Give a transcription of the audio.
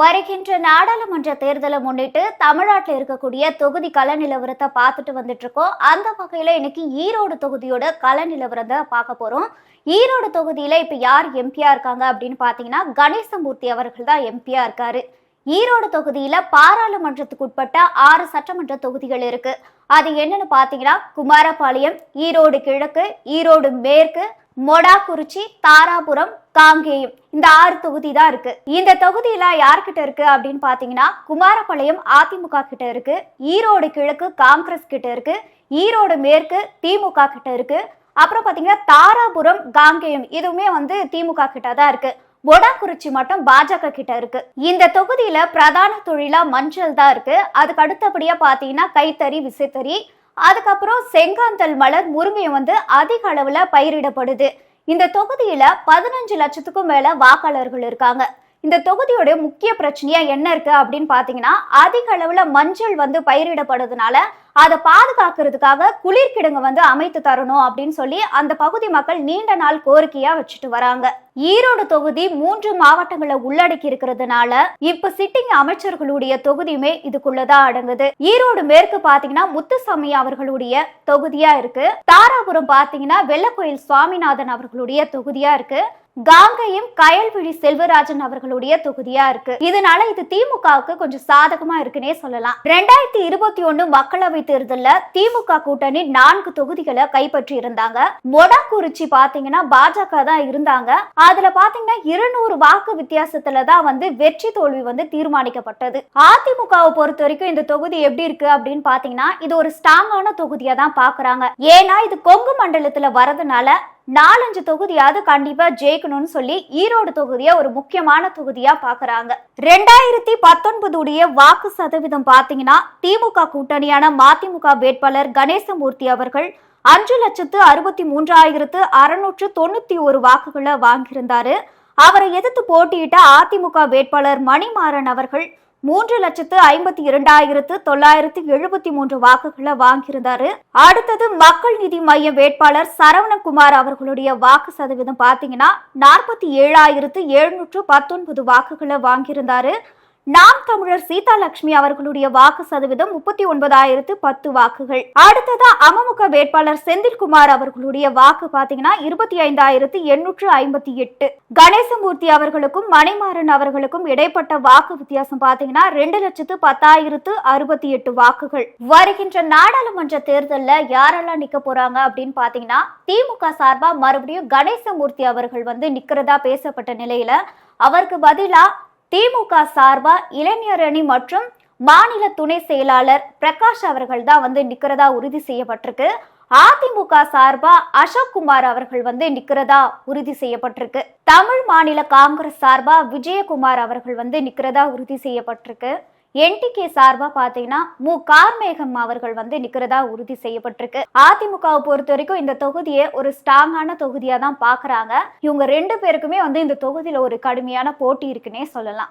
வருகின்ற நாடாளுமன்ற தேர்தலை முன்னிட்டு தமிழ்நாட்டில் இருக்கக்கூடிய தொகுதி கள நிலவரத்தை பார்த்துட்டு வந்துட்டு இருக்கோம். அந்த வகையில் இன்னைக்கு ஈரோடு தொகுதியோட கள நிலவரத்தை பார்க்க போறோம். ஈரோடு தொகுதியில இப்போ யார் எம்பியா இருக்காங்க அப்படின்னு பார்த்தீங்கன்னா கணேசமூர்த்தி அவர்கள் தான் எம்பியா இருக்காரு. ஈரோடு தொகுதியில பாராளுமன்றத்துக்கு உட்பட்ட ஆறு சட்டமன்ற தொகுதிகள் இருக்கு. அது என்னன்னு பார்த்தீங்கன்னா குமாரபாளையம் ஈரோடு கிழக்கு ஈரோடு மேற்கு மொடாக்குறிச்சி தாராபுரம் காங்கேயம். இந்த ஆறு தொகுதி தான் இருக்கு. இந்த தொகுதியில யார்கிட்ட இருக்கு அப்படின்னு பாத்தீங்கன்னா குமாரபாளையம் அதிமுக கிட்ட இருக்கு. ஈரோடு கிழக்கு காங்கிரஸ் கிட்ட இருக்கு. ஈரோடு மேற்கு திமுக கிட்ட இருக்கு. அப்புறம் பாத்தீங்கன்னா தாராபுரம் காங்கேயம் இதுவுமே வந்து திமுக கிட்ட தான் இருக்கு. மொடாக்குறிச்சி மட்டும் பாஜக கிட்ட இருக்கு. இந்த தொகுதியில பிரதான தொழிலா மஞ்சள் தான் இருக்கு. அதுக்கு அடுத்தபடியா பாத்தீங்கன்னா கைத்தறி விசைத்தறி அதுக்கப்புறம் செங்காந்தல் மலர் முருங்கையும் வந்து அதிக அளவுல பயிரிடப்படுது. இந்த தொகுதியில பதினஞ்சு லட்சத்துக்கும் மேல வாக்காளர்கள் இருக்காங்க. இந்த தொகுதியோட முக்கிய பிரச்சனையா என்ன இருக்கு அப்படின்னு பாத்தீங்கன்னா அதிக அளவுல மஞ்சள் வந்து பயிரிடப்படுறதுனால அதை பாதுகாக்கிறதுக்காக குளிர்கிடங்கு வந்து அமைத்து தரணும் அப்படின்னு சொல்லி அந்த பகுதி மக்கள் நீண்ட நாள் கோரிக்கையா வச்சுட்டு வராங்க. ஈரோடு தொகுதி மூன்று மாவட்டங்களை உள்ளடக்கி இருக்கிறதுனால இப்ப சிட்டிங் அமைச்சர்களுடைய தொகுதியுமே இதுக்குள்ளதான் அடங்குது. ஈரோடு மேற்கு பாத்தீங்கன்னா முத்துசாமி அவர்களுடைய தொகுதியா இருக்கு. தாராபுரம் பாத்தீங்கன்னா வெள்ளக்கோயில் சுவாமிநாதன் அவர்களுடைய தொகுதியா இருக்கு. காங்கையும் கயல்விழி செல்வராஜன் அவர்களுடைய தொகுதியா இருக்கு. இதனால இது திமுகவுக்கு கொஞ்சம் சாதகமா இருக்குன்னே சொல்லலாம். ரெண்டாயிரத்தி இருபத்தி ஒண்ணு மக்களவை தேர்தல்ல திமுக கூட்டணி நான்கு தொகுதிகளை கைப்பற்றி இருந்தாங்க. மொடாக்குறிச்சி பாத்தீங்கன்னா பாஜக தான் இருந்தாங்க. அதுல பாத்தீங்கன்னா இருநூறு வாக்கு வித்தியாசத்துல தான் வந்து வெற்றி தோல்வி வந்து தீர்மானிக்கப்பட்டது. அதிமுகவை பொறுத்த வரைக்கும் இந்த தொகுதி எப்படி இருக்கு அப்படின்னு பாத்தீங்கன்னா இது ஒரு ஸ்ட்ராங்கான தொகுதியா தான் பாக்குறாங்க. ஏன்னா இது கொங்கு மண்டலத்துல வரதுனால நாலஞ்சு தொகுதியாவது கண்டிப்பா ஜெயிக்கணும்னு சொல்லி ஈரோடு தொகுதியை ஒரு முக்கியமான தொகுதியா பாக்குறாங்க. ரெண்டாயிரத்தி பத்தொன்பதுடைய வாக்கு சதவீதம் பாத்தீங்கன்னா திமுக கூட்டணியான மதிமுக வேட்பாளர் கணேசமூர்த்தி அவர்கள் அஞ்சு லட்சத்து அறுபத்தி மூன்றாயிரத்து அறுநூற்று தொண்ணூத்தி ஒரு வாக்குகளை வாங்கியிருந்தாரு. அவரை எதிர்த்து போட்டியிட்ட அதிமுக வேட்பாளர் மணிமாறன் அவர்கள் மூன்று லட்சத்து ஐம்பத்தி இரண்டாயிரத்து தொள்ளாயிரத்து எழுபத்தி மூன்று வாக்குகளை வாங்கியிருந்தாரு. அடுத்தது மக்கள் நீதி மைய வேட்பாளர் சரவணகுமார் அவர்களுடைய வாக்கு சதவீதம் பாத்தீங்கன்னா நாற்பத்தி ஏழாயிரத்து எழுநூற்று பத்தொன்பது வாக்குகளை வாங்கியிருந்தாரு. நாம் தமிழர் சீதா லட்சுமி அவர்களுடைய வாக்கு சதவீதம் முப்பத்தி ஒன்பதாயிரத்து பத்து வாக்குகள். அடுத்ததா அமமுக வேட்பாளர் செந்தில்குமார் அவர்களுடைய வாக்கு பாத்தீங்கன்னா இருபத்தி ஐந்தாயிரத்து எண்ணூற்று ஐம்பத்தி எட்டு. கணேசமூர்த்தி அவர்களுக்கும் மணிமாறன் அவர்களுக்கும் இடைப்பட்ட வாக்கு வித்தியாசம் பாத்தீங்கன்னா ரெண்டு லட்சத்து பத்தாயிரத்து அறுபத்தி எட்டு வாக்குகள். வருகின்ற நாடாளுமன்ற தேர்தலில் யாரெல்லாம் நிக்க போறாங்க அப்படின்னு பாத்தீங்கன்னா திமுக சார்பா மறுபடியும் கணேசமூர்த்தி அவர்கள் வந்து நிக்கிறதா பேசப்பட்ட நிலையில அவருக்கு பதிலா திமுக சார்பா இளைஞர் அணி மற்றும் மாநில துணை செயலாளர் பிரகாஷ் அவர்கள் தான் வந்து நிக்கிறதா உறுதி செய்யப்பட்டிருக்கு. அதிமுக சார்பா அசோக் குமார் அவர்கள் வந்து நிக்கிறதா உறுதி செய்யப்பட்டிருக்கு. தமிழ் மாநில காங்கிரஸ் சார்பா விஜயகுமார் அவர்கள் வந்து நிக்கிறதா உறுதி செய்யப்பட்டிருக்கு. என்டிகே சார்பா பாத்தீங்கன்னா மு. கார்மேகம் அவர்கள் வந்து நிக்கிறதா உறுதி செய்யப்பட்டிருக்கு. அதிமுகவை பொறுத்த வரைக்கும் இந்த தொகுதியை ஒரு ஸ்ட்ராங்கான தொகுதியா தான் பாக்குறாங்க இவங்க ரெண்டு பேருக்குமே வந்து இந்த தொகுதியில ஒரு கடுமையான போட்டி இருக்குன்னே சொல்லலாம்.